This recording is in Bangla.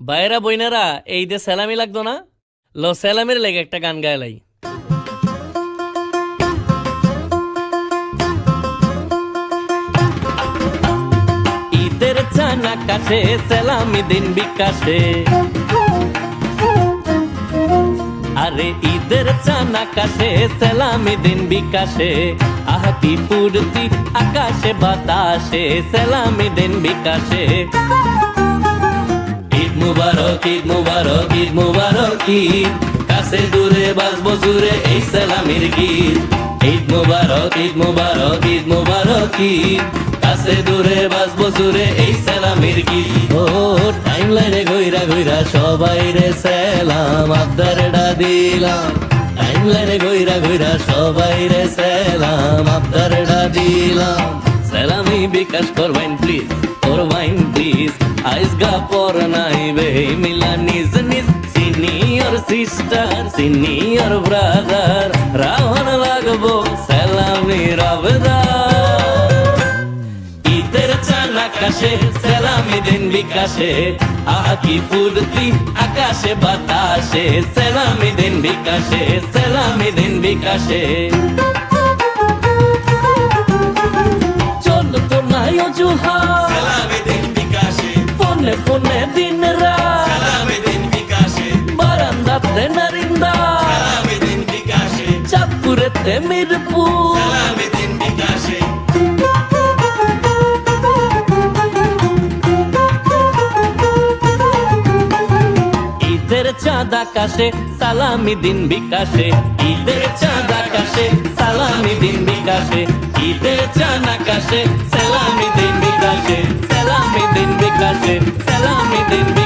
বাইরা বইনারা, এই যে সেলামি লাগতো না? লো সেলামের লেগে একটা গান গায়লাই ঈদের চানা কাছে সেলামি দিন বিকাশে। আরে ঈদের চানা কাছে সেলামি দিন বিকাশে। আহা, কি ফুর্তি আকাশে বাতাসে, সেলামি দিন বিকাশে। মুবারক ঈদ মুবারক ঈদ মুবারক ঈদ কাছে দূরে বাজবো জুড়ে এই সালামির গীত। ঈদ মুবারক ঈদ মুবারক ঈদ মুবারক ঈদ কাছে দূরে বাজবো জুড়ে এই সালামির গীত। ও টাইম লাইনে ঘুইরা ঘুইরা সবাই রে সালাম আবদারটা দিলাম। টাইম লাইনে ঘুইরা ঘুইরা সবাই রে সালাম আবদারটা দিলাম। সালামি বিকাশ করবেন প্লিজ করবেন প্লিজ আইসগা পর নাইবে মিলা নিজ নিজ সিনিয়র সিস্টার, সিনিয়র ব্রাদার, রাহন লাগবো, সালামি রাবদার। ঈদের চান আকাশে, সেলামি দিন বিকাশে আকি ফুর্তি আকাশে, বাতাসে, সেলামি দিন বিকাশে, সেলামি দিন বিকাশে। চল তো নাই অজুহা ফোনে ফোনে দিন রাত দিন বিকাশে বারান্দাতে নারিন্দা দিন বিকাশে চাঁদপুরেতে মিরপুর দিন বিকাশে ঈদের চাঁদ আকাশে সালামি দিন বিকাশে ঈদের চাঁদ আকাশে সালামি দিন বিকাশে ঈদের চাঁদ আকাশে সালামি দিন বিকাশে সালামি দিন বিকাশে সালামি দিন বিকাশে